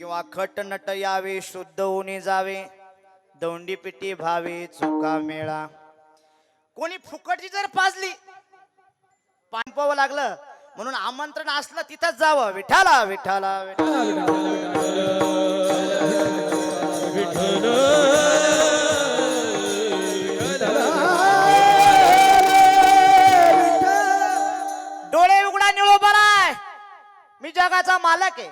किंवा खट नट यावे शुद्ध होणे जावे. दौंडी पिटी भावे चुका मेळा. कोणी फुकटची जर पाजली पाणपावं लागलं म्हणून आमंत्रण असलं तिथंच जावं. विठाला विठाला विठाला. डोळे उघडा निळो बराय मी जगाचा मालक आहे.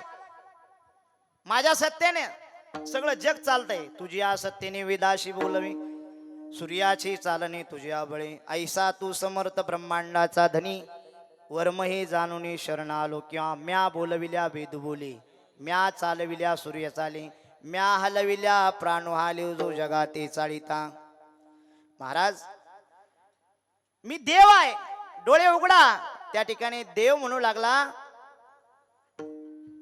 माझ्या सत्तेने. सगळं जग चालतंय. तुझ्या सत्तेने विदाशी बोलवी. सूर्याची चालणे तुझ्या बळे. ऐसा तू समर्थ ब्रह्मांडाचा धनी. वर्मही जाणून शरण आलो किंवा म्या बोलविल्या वेद बोले म्या चालविल्या सूर्य चाली म्या हलविल्या प्राण जो जगाते चाळीता. महाराज मी देव आहे. डोळे उघडा. त्या ठिकाणी देव म्हणू लागला.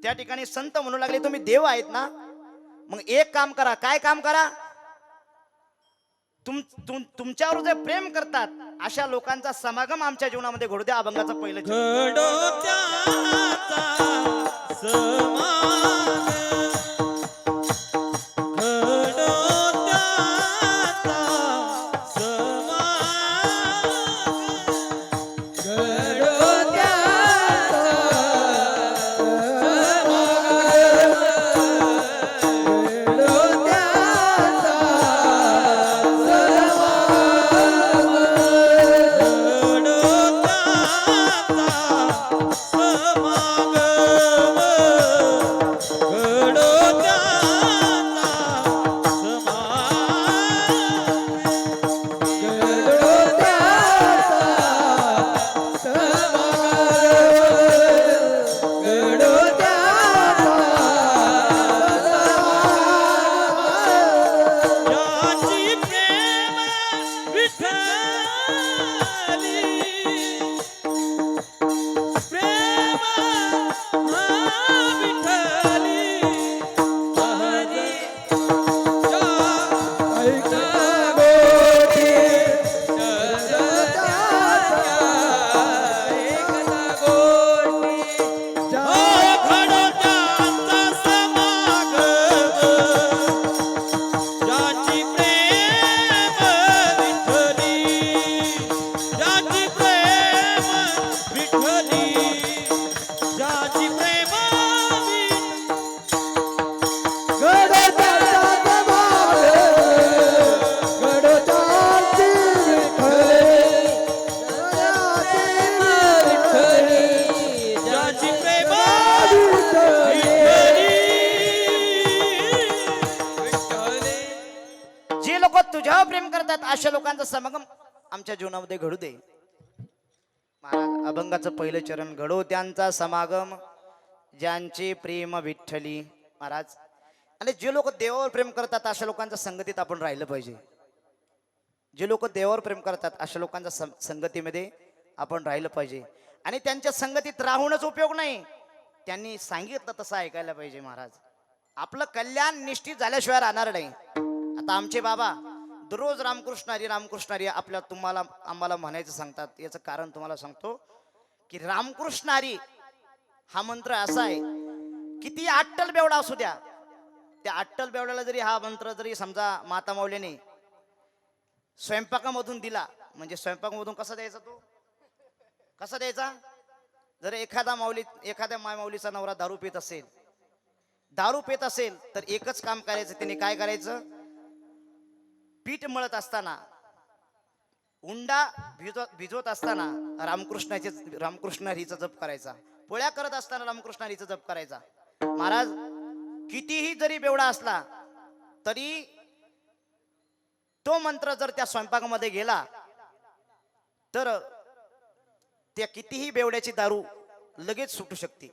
त्या ठिकाणी संत म्हणू लागले तुम्ही देव आहेत ना? मग एक काम करा. काय काम करा? तुम तुम तुमच्यावर जे प्रेम करतात अशा लोकांचा समागम आमच्या जीवनामध्ये घडू द्या. अभंगाचं पहिलं जे तुझ्यावर प्रेम करतात अशा लोकांचा समागम आमच्या जीवनामध्ये घडू दे. महाराज अभंगाचं पहिलं चरण घडो त्यांचा समागम ज्यांचे प्रेम विठ्ठली. महाराज आणि जे लोक देवावर प्रेम करतात अशा लोकांच्या संगतीत आपण राहिलं पाहिजे. जे लोक देवावर प्रेम करतात अशा लोकांच्या संगतीमध्ये आपण राहिलं पाहिजे. आणि त्यांच्या संगतीत राहूनच उपयोग नाही. त्यांनी सांगितलं तसं ऐकायला पाहिजे महाराज. आपलं कल्याण निश्चित झाल्याशिवाय राहणार नाही. आता आमचे बाबा दररोज रामकृष्णारी रामकृष्णारी आपल्या तुम्हाला आम्हाला म्हणायचं सांगतात. याचं कारण तुम्हाला सांगतो की रामकृष्णारी हा मंत्र असा आहे किती अट्टल बेवडा असू द्या. त्या अट्टल बेवड्याला जरी हा मंत्र जरी समजा माता मावल्याने स्वयंपाकामधून दिला म्हणजे स्वयंपाकामधून कसा द्यायचा तो? कसा द्यायचा? जर एखादा माऊली एखाद्या माय माऊलीचा नवरा दारू पित असेल दारू पित असेल तर एकच काम करायचं त्याने काय करायचं? पीठ मळत असताना उंडा भिजवत भिजवत असताना रामकृष्णाचे रामकृष्ण हरीचा जप करायचा. पोळ्या करत असताना रामकृष्ण हरीचा जप करायचा. महाराज कितीही जरी बेवडा असला तरी तो मंत्र जर त्या स्वयंपाकामध्ये गेला तर त्या कितीही बेवड्याची दारू लगेच सुटू शकते.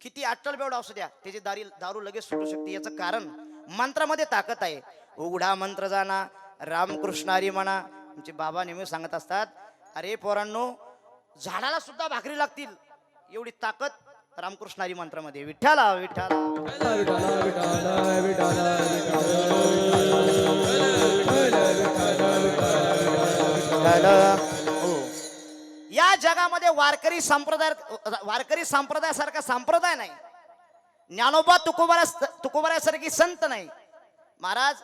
किती अट्टल बेवडा असू द्या त्याची दारी दारू लगेच सुटू शकते याचं कारण मंत्रामध्ये ताकद आहे उघडा मंत्र जाणा रामकृष्णारी म्हणा आमचे बाबा नेहमी सांगत असतात अरे पोरांनो झाडाला सुद्धा भाकरी लागतील एवढी ताकद रामकृष्णारी मंत्रामध्ये विठ्ठाला विठ्ठाला विठ्ठल. या जगामध्ये वारकरी संप्रदाय वारकरी संप्रदायासारखा संप्रदाय नाही. ज्ञानोबा तुकोबारा तुकोबाऱ्यासारखी संत नाही. महाराज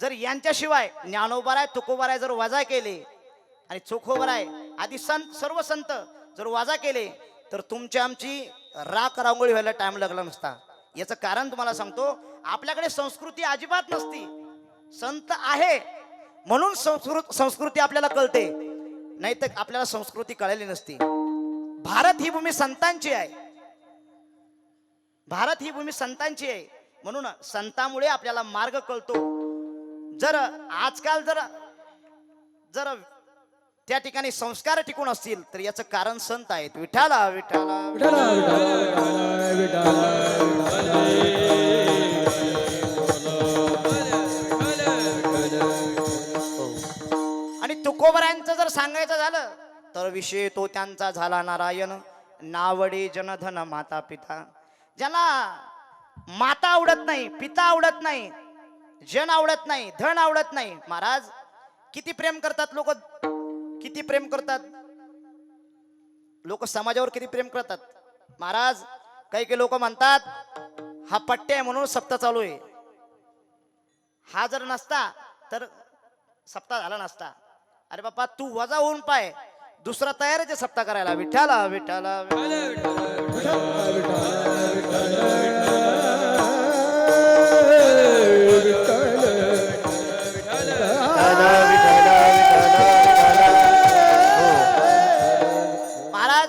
जर यांच्याशिवाय ज्ञानोबाराय तुकोबाराय जर वजा केले आणि चोखोबराय आधी संत सर्व संत जर वजा केले तर तुमची आमची राख रांगोळी व्हायला टाइम लागला नसता. याचं कारण तुम्हाला सांगतो आपल्याकडे संस्कृती अजिबात नसती. संत आहे म्हणून संस्कृत संस्कृती आपल्याला कळते. नाही तर आपल्याला संस्कृती कळली नसती. भारत ही भूमी संतांची आहे. भारत ही भूमी संतांची आहे. म्हणून संतामुळे आपल्याला मार्ग कळतो. जर आजकाल जर जर त्या ठिकाणी संस्कार टिकून असतील तर याचं कारण संत आहेत. विठाला विठाला आणि तुकोबरायांचं जर सांगायचं झालं तर विषय तो त्यांचा झाला नारायण. नावडे जनधन माता पिता ज्याला माता आवडत नाही पिता आवडत नाही जन आवडत नाही धन आवडत नाही महाराज किती प्रेम करतात लोक किती प्रेम करतात. लोक समाजावर किती प्रेम करतात. महाराज काही काही लोक म्हणतात हा पट्टे आहे म्हणून सप्ताह चालू आहे. हा जर नसता तर सप्ताह झाला नसता. अरे बापा तू वजा होऊन पाय. दुसरा तयार आहे सप्ताह करायला. विठ्ठाला विठ्ठला महाराज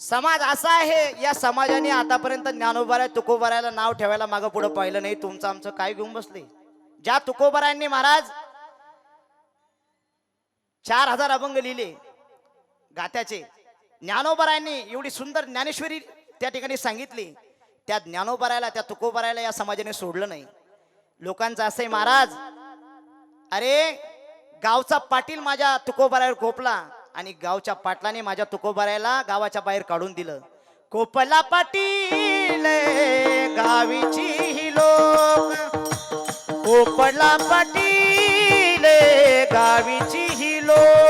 समाज असा आहे या समाजाने आतापर्यंत ज्ञानोबाऱ्या तुकोबाऱ्याला नाव ठेवायला मागं पुढं पाहिलं नाही. तुमचं आमचं काय घेऊन बसले? ज्या तुकोबाऱ्यांनी महाराज चार हजार अभंग लिहिले. गात्याचे. ज्ञानोबरायांनी एवढी सुंदर ज्ञानेश्वरी त्या ठिकाणी सांगितली. त्या ज्ञानोबरायला त्या तुकोबरायला या समाजाने सोडलं नाही. लोकांचं असं महाराज अरे गावचा पाटील माझ्या तुकोबरावर कोपला आणि गावच्या पाटलाने माझ्या तुकोबरायला गावाच्या बाहेर काढून दिलं. कोपला पाटील गावीची लोक. कोपला पाटील गावीची ही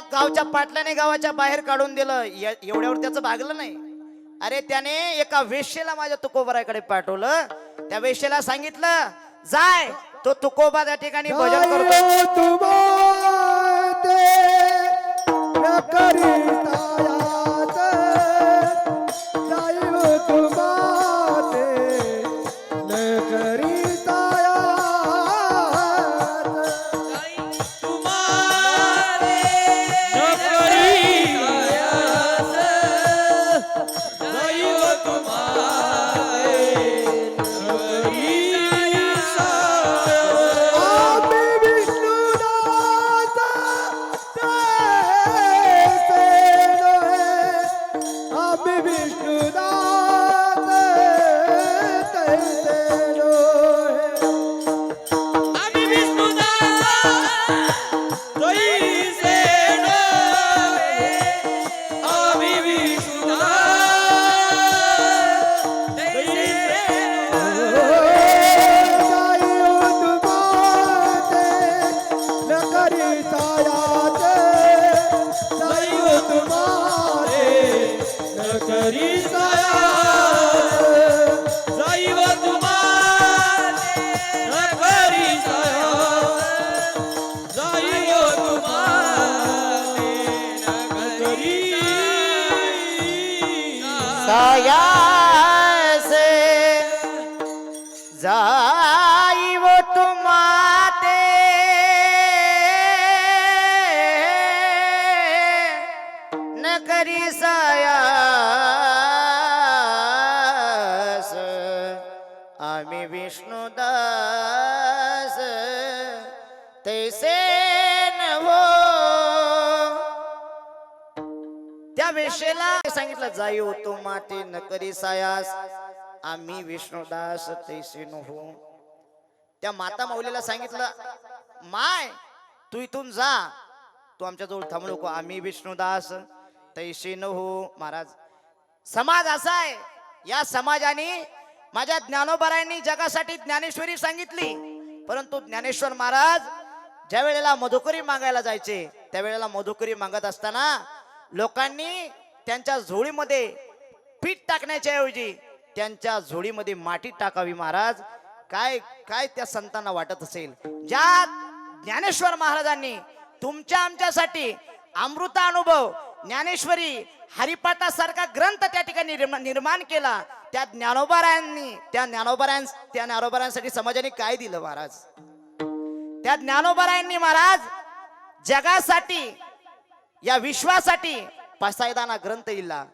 तुकोबरायला गावच्या पाटलाने गावाच्या बाहेर काढून दिलं. एवढ्यावर त्याचं भागलं नाही. अरे त्याने एका वेश्येला माझ्या तुकोबरायकडे पाठवलं. त्या वेश्येला सांगितलं जाय तो तुकोबा त्या ठिकाणी भजन करतो. दया से जा वेशेला सांगितलं जाई तो माते न करी सायास. आम्ही विष्णुदास तैसे हो त्या माता माऊलीला सांगितलं माय तू इथून जा. तू आमच्याजवळ थांबलो थांबू नको. आम्ही विष्णुदास तैसे न हो महाराज समाज असा आहे. या समाजाने माझ्या ज्ञानोबरायांनी जगासाठी ज्ञानेश्वरी सांगितली. परंतु ज्ञानेश्वर महाराज ज्या वेळेला मधुकरी मागायला जायचे त्यावेळेला मधुकरी मागत असताना लोकांनी त्यांच्या झोळीमध्ये पीठ टाकण्याच्या ऐवजी त्यांच्या झोळीमध्ये माती टाकावी महाराज. काय काय त्या संतांना वाटत असेल? ज्या ज्ञानेश्वर महाराजांनी तुमच्या आमच्यासाठी अमृता अनुभव ज्ञानेश्वरी हरिपाठासारखा ग्रंथ त्या ठिकाणी निर्माण केला. त्या ज्ञानोबारायांनी त्या ज्ञानोबारायां त्या ज्ञानोबारायांसाठी समाजाने काय दिलं महाराज? त्या ज्ञानोबारायांनी महाराज जगासाठी या विश्वासाठी पसायदाना ग्रंथ लिहिला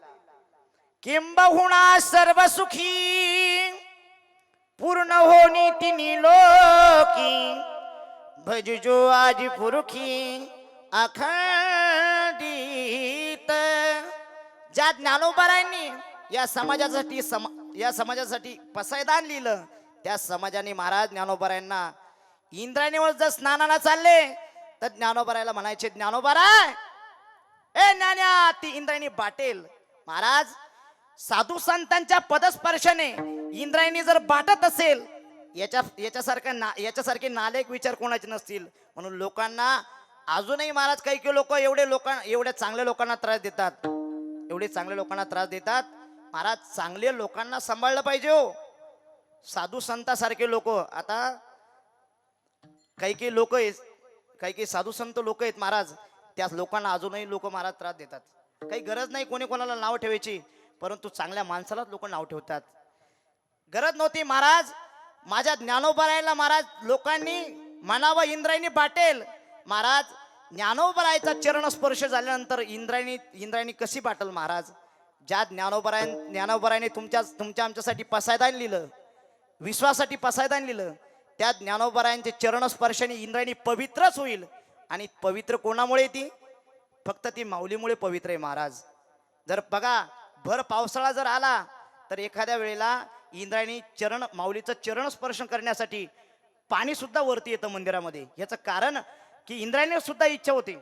किंबहुना सर्व सुखी पूर्ण होनी तिनी लोकी भजजो आज पुरुखी अखंडित ज्या ज्ञानोबारायांनी या समाजासाठी समा या समाजासाठी पसायदान लिहिलं त्या समाजाने महाराज ज्ञानोबारायांना इंद्रायणीवर जर स्नानाला चालले तर ज्ञानोबरायला म्हणायचे ज्ञानोबराय ए ज्ञान्या ती इंद्रायणी बाटेल. महाराज साधू संतांच्या पदस्पर्शाने इंद्रायणी जर बाटत असेल याच्या याच्यासारखा ना याच्यासारखे नालेक विचार कोणाचे नसतील? म्हणून लोकांना अजूनही महाराज काही काही लोक एवढे लोकांना एवढ्या चांगल्या लोकांना त्रास देतात. एवढे चांगल्या लोकांना त्रास देतात. महाराज चांगले लोकांना सांभाळलं पाहिजे हो. साधू संतासारखे लोक आता काही काही लोक आहेत काही काही साधू संत लोक आहेत महाराज त्याच लोकांना अजूनही लोक महाराज त्रास देतात. काही गरज नाही कोणी कोणाला नाव ठेवायची परंतु चांगल्या माणसालाच लोक नाव ठेवतात. गरज नव्हती महाराज माझ्या ज्ञानोबरायला महाराज लोकांनी म्हणावं इंद्रायणी बाटेल. महाराज ज्ञानोबरायचा चरण स्पर्श झाल्यानंतर इंद्रायणी इंद्रायणी कशी बाटल महाराज? ज्या ज्ञानोबराय ज्ञानोबरायने तुमच्या तुमच्या आमच्यासाठी पसायदान लिहिलं विश्वासाठी पसायदान लिहिलं त्या ज्ञानोबरायांचे चरण स्पर्शाने इंद्रायणी पवित्रच होईल. आणि पवित्र कोणामुळे ती? फक्त ती माऊलीमुळे पवित्र आहे महाराज. जर बघा भर पावसाळा जर आला तर एखाद्या वेळेला इंद्रायणी चरण माऊलीचं चरण स्पर्श करण्यासाठी पाणी सुद्धा वरती येतं मंदिरामध्ये. याचं कारण की इंद्रायणी सुद्धा इच्छा होती.